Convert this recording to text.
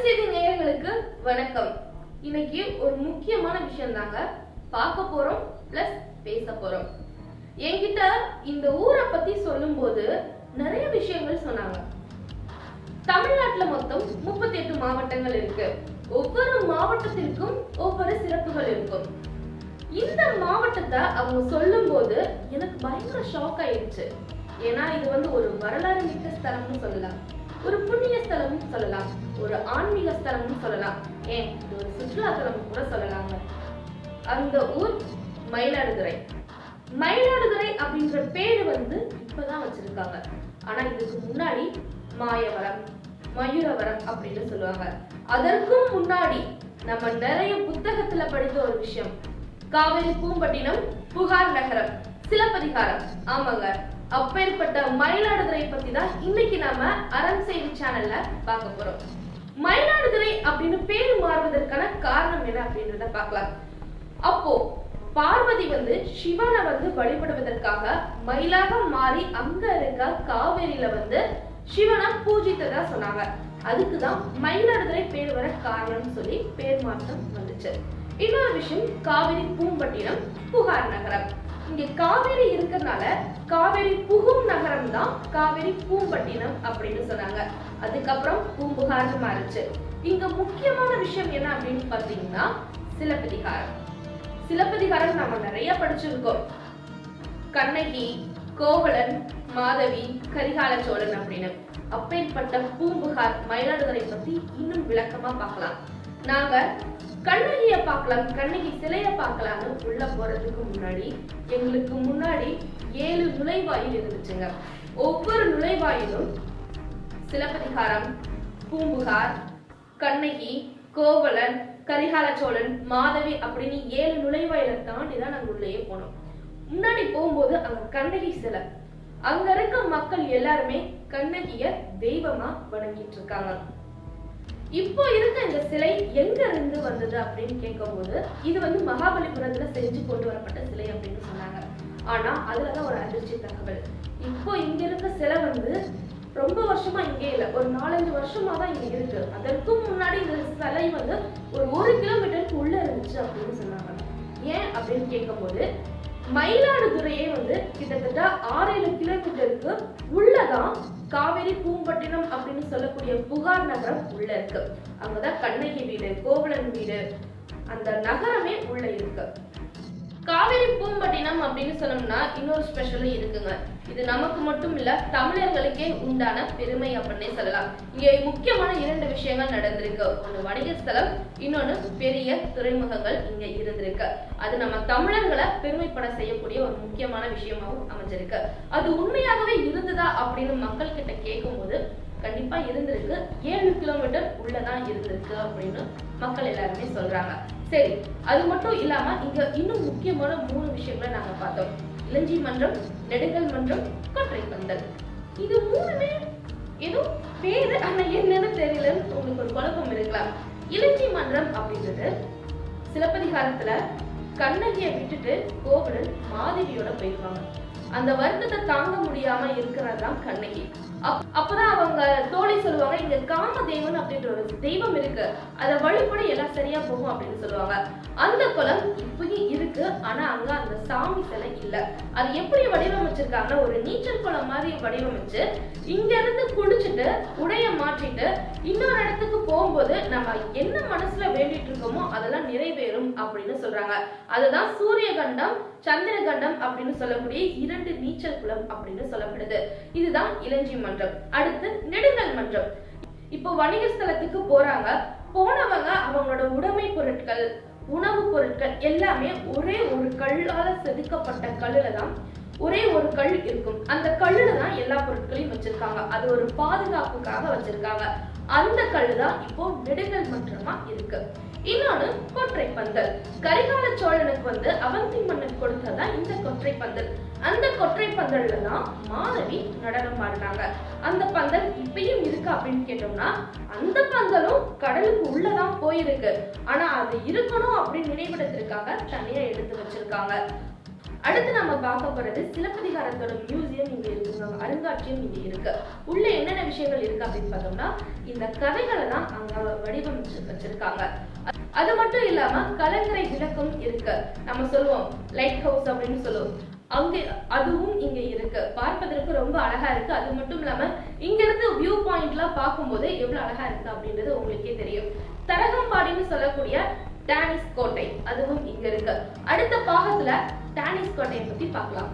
அறம் செய்தி நேயர்களுக்கு வணக்கம். இன்னைக்கு ஒரு முக்கியமான விஷயம் தாங்க பார்க்க போறோம் பிளஸ் பேச போறோம். என்கிட்ட இந்த ஊரை பத்தி சொல்லும்போது நிறைய விஷயங்கள் சொன்னாங்க. தமிழ்நாட்டுல மொத்தம் முப்பத்தி எட்டு மாவட்டங்கள் இருக்கு. ஒவ்வொரு மாவட்டத்திற்கும் ஒவ்வொரு சிறப்புகள் இருக்கும். இந்த மாவட்டத்தை அவங்க சொல்லும் போது எனக்கு பயங்கர ஷாக் ஆயிடுச்சு ஏன்னா இது வந்து ஒரு வரலாறு மிக்க ஸ்தலம்னு சொல்லலாம். ஒரு புண்ணிய ஸ்தலம்னு சொல்லலாம். ஒரு ஆன்மீக ஸ்தலம்னு சொல்லலாம். ஏன்? இது ஒரு சுற்றுலா தலம் கூட சொல்லலாங்க. அந்த ஊர் மயிலாடுதுறை. மயிலாடுதுறை அப்படின்ற பேரு வந்து இப்பதான் வச்சிருக்காங்க. ஆனா இதுக்கு முன்னாடி மாயவரம் மயூரவரம் அப்படின்னு சொல்லுவாங்க. அதற்கும் முன்னாடி நம்ம நிறைய புத்தகத்துல படித்த ஒரு விஷயம். காவிரி பூம்பட்டினம் புகார் நகரம் சிலப்பதிகாரம். ஆமாங்க. அப்பேற்பட்ட மயிலாடுதுறை பத்தி தான் இன்னைக்கு நாம அறம் செய்தி சேனல்ல பார்க்க போறோம். மயிலாடுதுறை அப்படின்னு பேர் மாறுவதற்கான காரணம் என்ன அப்படின்றத பார்க்கலாம். அப்போ பார்வதி வந்து சிவனை வந்து வழிபடுவதற்காக மயிலாக மாறி அங்க இருக்க காவேரியில வந்து சிவனை பூஜித்ததா சொன்னாங்க. அதுக்குதான் மயிலாடுதுறை பேர் வர காரணம்னு சொல்லி பேர் மாற்றம் வந்துச்சு. இன்னொரு விஷயம் காவிரி பூம்பட்டினம் புகார் நகரம். இங்க காவேரி இருக்கறனால காவேரி புகும் நகரம் தான் காவேரி பூம்பட்டினம் அப்படின்னு சொன்னாங்க. அதுக்கப்புறம் பூம்புகார்னு மாறிச்சு. இங்க முக்கியமான விஷயம் என்ன அப்படின்னு பாத்தீங்கன்னா சிலப்பதிகாரம். சிலப்பதிகாரம் நாம நிறைய படிச்சிருக்கோம். கண்ணகி கோவலன் மாதவி கரிகால சோழன் அப்படின்னு. அப்பேற்பட்ட பூம்புகார் மயிலாடுதுறை பத்தி இன்னும் விளக்கமா பார்க்கலாம். நாங்க கண்ணகிய பார்க்கலாம் கண்ணகி சிலைய பார்க்கலாம்னு உள்ள போறதுக்கு முன்னாடி எங்களுக்கு முன்னாடி ஏழு நுழைவாயில் இருந்துச்சுங்க. ஒவ்வொரு நுழைவாயிலும் சிலப்பதிகாரம் பூம்புகார் கண்ணகி கோவலன் கரிகால சோழன் மாதவி அப்படின்னு ஏழு நுழைவாயிலை தாண்டி தான் நாங்க உள்ளேயே போனோம். முன்னாடி போகும்போது அங்க கண்ணகி சிலை. அங்க இருக்க மக்கள் எல்லாருமே கண்ணகிய தெய்வமா வணங்கிட்டு இருக்காங்க. இப்போ இருக்க இந்த சிலை எங்க இருந்து வந்தது அப்படின்னு கேட்கும்போது இது வந்து மகாபலிபுரத்துல செஞ்சு கொண்டு வரப்பட்ட சிலை அப்படின்னு சொன்னாங்க. ஆனா அதுலதான் ஒரு அதிர்ச்சி தகவல். இப்போ இங்க இருக்க சிலை வந்து ரொம்ப வருஷமா இங்கே இல்ல. ஒரு நாலஞ்சு வருஷமா தான் இங்க இருக்கு. அதற்கும் முன்னாடி இந்த சிலை வந்து ஒரு ஒரு கிலோமீட்டருக்கு உள்ள இருந்துச்சு அப்படின்னு சொன்னாங்க. ஏன் அப்படின்னு கேட்கும்போது மயிலாடுதுறையே வந்து கிட்டத்தட்ட ஆறு ஏழு கிலோமீட்டருக்கு உள்ளதான் காவேரி பூம்பட்டினம் அப்படின்னு சொல்லக்கூடிய புகார் நகரம் உள்ள இருக்கு. அங்கதான் கண்ணகி வீடு கோவலன் வீடு அந்த நகரமே உள்ள இருக்கு. காவேரி பூம்பட்டினம் சொன்னோம்னா இன்னொரு ஸ்பெஷலும் இருக்குங்க. இது நமக்கு மட்டும் இல்ல தமிழர்களுக்கே உண்டான பெருமை அப்படின்னே சொல்லலாம். இங்கே முக்கியமான இரண்டு விஷயங்கள் நடந்திருக்கு. ஒன்று வணிக ஸ்தலம் இன்னொன்னு பெரிய துறைமுகங்கள் இங்க இருந்திருக்கு. அது நம்ம தமிழர்களை பெருமைப்பட செய்யக்கூடிய ஒரு முக்கியமான விஷயமாகவும் அமைஞ்சிருக்கு. அது உண்மையாகவே இருந்ததா அப்படின்னு மக்கள் கிட்ட கேட்கும்போது கண்டிப்பா இருந்திருக்கு. ஏழு கிலோமீட்டர் உள்ளதான் இருந்திருக்கு அப்படின்னு மக்கள் எல்லாருமே சொல்றாங்க. சரி அது மட்டும் இல்லாம இங்க இன்னும் முக்கியமான மூணு விஷயங்களை நாங்க பார்த்தோம். இளஞ்சி மன்றம் நெடுங்கல் மன்றம் கொற்றை பந்தல். இது மூணுமே ஏதோ பேரு ஆனா என்னன்னு தெரியலன்னு உங்களுக்கு ஒரு குழப்பம் இருக்கலாம். இளஞ்சி மன்றம் அப்படின்றது சிலப்பதிகாரத்துல கண்ணகியை விட்டுட்டு கோவலன் மாதவியோட போயிருவாங்க. அந்த வருத்தத்தை தாங்க முடியாம இருக்கிறது தான் கண்ணகி அப்பதான் அவங்க காம சொல்லுவாங்க அப்படின்ற ஒரு தெய்வம் இருக்கு. அதை வழிபட எல்லாம் சரியா போகும் அப்படின்னு சொல்லுவாங்க. அந்த குளம் இப்பயும் இருக்கு. ஆனா அங்க அந்த சாமி சிலை இல்ல. அது எப்படி வடிவமைச்சிருக்காங்க ஒரு நீச்சல் குளம் மாதிரி வடிவமைச்சு இங்க இருந்து குளிச்சுட்டு உடைய மாற்றிட்டு இன்னொரு இடத்துக்கு போகும்போது நம்ம என்ன மனசுல வேண்டிட்டு இருக்கோமோ அதெல்லாம் நிறைவேறும் அப்படின்னு சொல்றாங்க. அதுதான் சூரிய கண்டம் சந்திரகண்டம் அப்படின்னு சொல்லக்கூடிய இரண்டு நீச்சல் குளம் அப்படின்னு சொல்லப்படுது. இதுதான் இளஞ்சி மன்றம். அடுத்து நெடுங்கல் மன்றம். இப்போ வணிக ஸ்தலத்துக்கு போறாங்க. போனவங்க அவங்களோட உடைமை பொருட்கள் உணவுப் பொருட்கள் எல்லாமே ஒரே ஒரு கல்லால செதுக்கப்பட்ட கல்லுல தான் ஒரே ஒரு கல் இருக்கும். அந்த கல்லுல தான் எல்லா பொருட்களையும் வச்சிருக்காங்க. அது ஒரு பாதுகாப்புக்காக வச்சிருக்காங்க. அந்த கல்லு தான் இப்போ நெடுங்கல் மன்றமா இருக்கு. இன்னொன்னு கொற்றை பந்தல். கரிகால சோழனுக்கு வந்து அவந்தி மன்னன் கொடுத்ததான் இந்த கொற்றை பந்தல். அந்த கொற்றை பந்தல்ல தான் மாதவி நடனம் ஆடினாங்க அந்த பந்தல் இப்பயும் இருக்கு அப்படின்னு கேட்டோம்னா அந்த பந்தலும் கடலுக்கு உள்ளதான் போயிருக்கு. ஆனா அது இருக்கணும் அப்படின்னு நினைவிடத்திற்காக தனியா எடுத்து வச்சிருக்காங்க. அடுத்து நம்ம பார்க்க போறது சிலப்பதிகாரத்தோட மியூசியம் இங்க சொல்லுவாங்க அருங்காட்சியம் இங்கே இருக்கு. உள்ள என்னென்ன விஷயங்கள் இருக்கு அப்படின்னு பார்த்தோம்னா இந்த கதைகளை தான் அங்க வடிவமைச்சு வச்சிருக்காங்க. அது மட்டும் இல்லாம கலங்கரை விளக்கம் இருக்கு. நம்ம சொல்லுவோம் லைட் ஹவுஸ் அப்படின்னு சொல்லுவோம். அங்க அதுவும் இங்க இருக்கு. பார்ப்பதற்கு ரொம்ப அழகா இருக்கு. அது மட்டும் இல்லாம இங்க இருந்து வியூ பாயிண்ட்லாம் பார்க்கும்போது எவ்வளவு அழகா இருக்கு அப்படின்றது உங்களுக்கே தெரியும். தரகம்பாடின்னு சொல்லக்கூடிய டானிஸ் கோட்டை அதுவும் இங்க இருக்கு. அடுத்த பாகத்துல டானிஸ் கோட்டையை பத்தி பார்க்கலாம்.